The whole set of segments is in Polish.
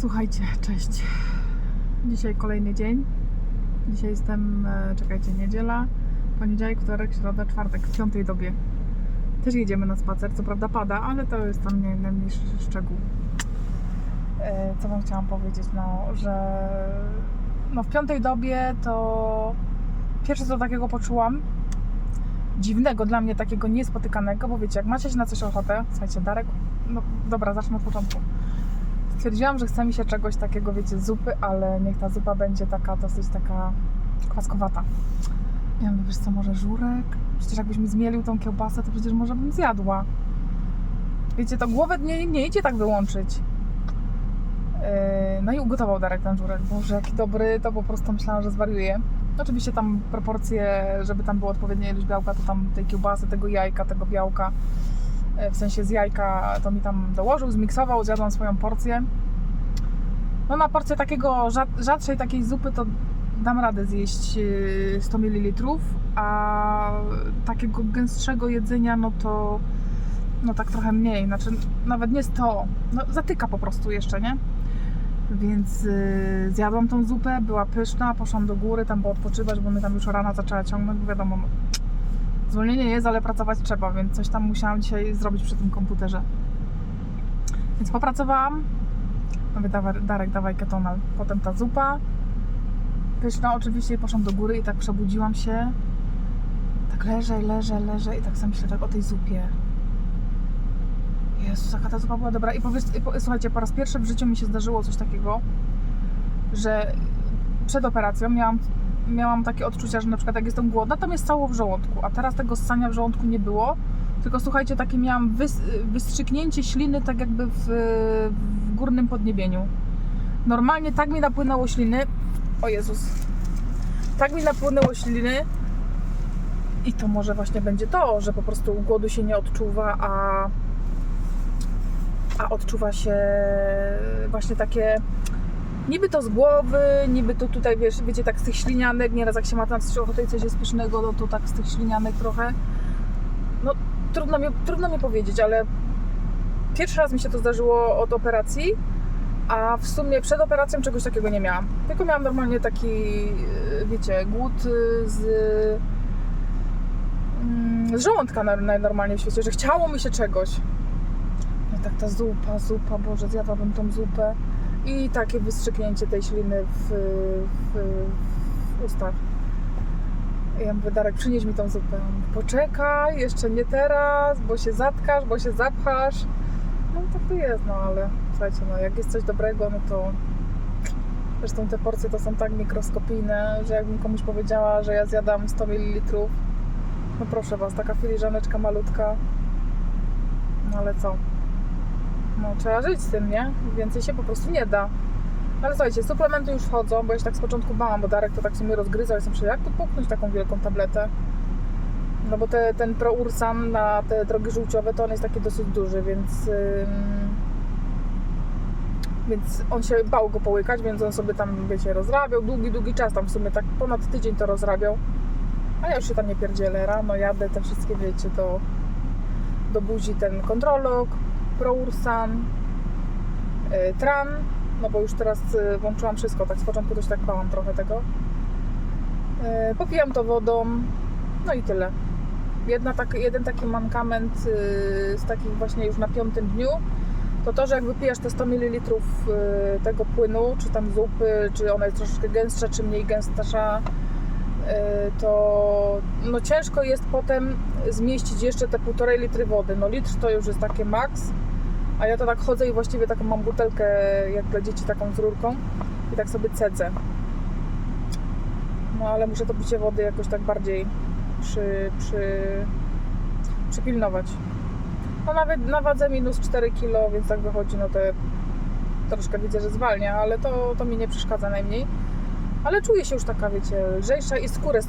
Słuchajcie, cześć. Dzisiaj kolejny dzień. Dzisiaj jestem, e, czekajcie, niedziela, poniedziałek, wtorek, środa, czwartek, w piątej dobie. Też jedziemy na spacer, co prawda pada, ale to jest tam nie, najmniejszy szczegół. E, Co wam chciałam powiedzieć, no, że no w piątej dobie to pierwsze co takiego poczułam, dziwnego dla mnie, takiego niespotykanego, bo wiecie, jak macie się na coś ochotę, słuchajcie, Darek, no dobra, zacznę od początku. Stwierdziłam, że chce mi się czegoś takiego, wiecie, zupy, ale niech ta zupa będzie taka dosyć taka kwaskowata. Ja mówię, wiesz co, może żurek? Przecież jakbyś mi zmielił tą kiełbasę, to przecież może bym zjadła. Wiecie, to głowę nie, nie idzie tak wyłączyć. Yy, No i ugotował Darek ten żurek. Boże, jaki dobry, to po prostu myślałam, że zwariuję. Oczywiście tam proporcje, żeby tam była odpowiednia ilość białka, to tam tej kiełbasy, tego jajka, tego białka, e, w sensie z jajka, to mi tam dołożył, zmiksował, zjadłam swoją porcję. No na porcję takiego rzad- rzadszej takiej zupy to dam radę zjeść e, 100 ml, a takiego gęstszego jedzenia no to no tak trochę mniej, znaczy nawet nie 100, no zatyka po prostu jeszcze, nie? Więc yy, zjadłam tą zupę, była pyszna, poszłam do góry tam odpoczywać, bo mnie tam już rana zaczęła ciągnąć, bo wiadomo, no, zwolnienie jest, ale pracować trzeba, więc coś tam musiałam dzisiaj zrobić przy tym komputerze. Więc popracowałam, mówię, Darek, dawaj ketonal. Potem ta zupa, pyszna oczywiście i poszłam do góry i tak przebudziłam się. Tak leżę, leżę, leżę i tak sobie myślę tak o tej zupie. Jezus, jaka ta zupa była dobra. I powiedz, i po, słuchajcie, po raz pierwszy w życiu mi się zdarzyło coś takiego, że przed operacją miałam, miałam takie odczucia, że na przykład jak jestem głodna, to mnie stało w żołądku, a teraz tego ssania w żołądku nie było. Tylko słuchajcie, takie miałam wys, wystrzyknięcie śliny tak jakby w, w górnym podniebieniu. Normalnie tak mi napłynęło śliny. O Jezus. Tak mi napłynęło śliny. I to może właśnie będzie to, że po prostu głodu się nie odczuwa, a a odczuwa się właśnie takie niby to z głowy, niby to tutaj, wiesz, wiecie, tak z tych ślinianek, nieraz jak się ma na coś ochotę i coś jest pysznego, no to tak z tych ślinianek trochę. No trudno mi, trudno mi powiedzieć, ale pierwszy raz mi się to zdarzyło od operacji, a w sumie przed operacją czegoś takiego nie miałam. Tylko miałam normalnie taki, yy, wiecie, głód yy, z mm, z żołądka na- najnormalniej w świecie, że chciało mi się czegoś. No tak ta zupa, zupa, Boże, zjadłabym tą zupę. I takie wystrzyknięcie tej śliny w, w, w ustach. Ja mówię, Darek, przynieś mi tą zupę. Mówi, Poczekaj, jeszcze nie teraz, bo się zatkasz, bo się zapchasz. No tak to jest, no ale słuchajcie, no jak jest coś dobrego, no to zresztą te porcje to są tak mikroskopijne, że jakbym komuś powiedziała, że ja zjadam 100 ml, no proszę Was, taka filiżaneczka malutka, no ale co? No trzeba żyć z tym, nie? Więcej się po prostu nie da. Ale słuchajcie, suplementy już wchodzą, bo ja się tak z początku bałam, bo Darek to tak sobie rozgryzał. Jestem myślę, jak tu puknąć taką wielką tabletę? No bo te, ten proursan na te drogi żółciowe to on jest taki dosyć duży, więc... Ym, więc on się bał go połykać, więc on sobie tam, wiecie, rozrabiał długi, długi czas, tam w sumie tak ponad tydzień to rozrabiał. A ja już się tam nie pierdzielę, rano jadę, te wszystkie, wiecie, do, do buzi ten kontrolog, proursan, y, tran, no bo już teraz y, włączyłam wszystko, tak z początku też tak bałam trochę tego. Y, Popijam to wodą, no i tyle. Jedna tak, jeden taki mankament y, z takich właśnie już na piątym dniu, to to, że jak wypijesz te 100 ml tego płynu, czy tam zupy, czy ona jest troszeczkę gęstsza, czy mniej gęstsza, to no ciężko jest potem zmieścić jeszcze te półtorej litry wody. No litr to już jest takie maks, a ja to tak chodzę i właściwie taką mam butelkę jak dla dzieci taką z rurką i tak sobie cedzę. No ale muszę to picie wody jakoś tak bardziej przy, przy, przypilnować. No nawet na wadze minus 4 kg, więc tak wychodzi, no to troszkę widzę, że zwalnia, ale to, to mi nie przeszkadza najmniej. Ale czuję się już taka, wiecie, lżejsza i skórę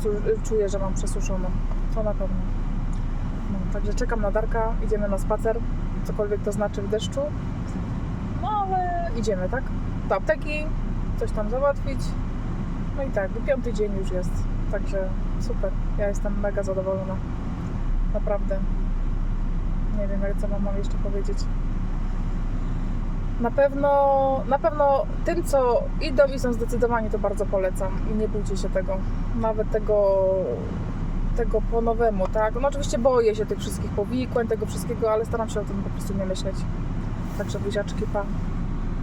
czuję, że mam przesuszoną. To na pewno. No, także czekam na Darka, idziemy na spacer, cokolwiek to znaczy w deszczu. No ale idziemy, tak? Do apteki, coś tam załatwić. No i tak, piąty dzień już jest. Także super. Ja jestem mega zadowolona. Naprawdę. Nie wiem, jak co mam jeszcze powiedzieć. Na pewno, na pewno tym, co idą i są zdecydowani, to bardzo polecam i nie bójcie się tego. Nawet tego, tego po nowemu, tak? No oczywiście boję się tych wszystkich powikłań, tego wszystkiego, ale staram się o tym po prostu nie myśleć. Także buziaczki, pa.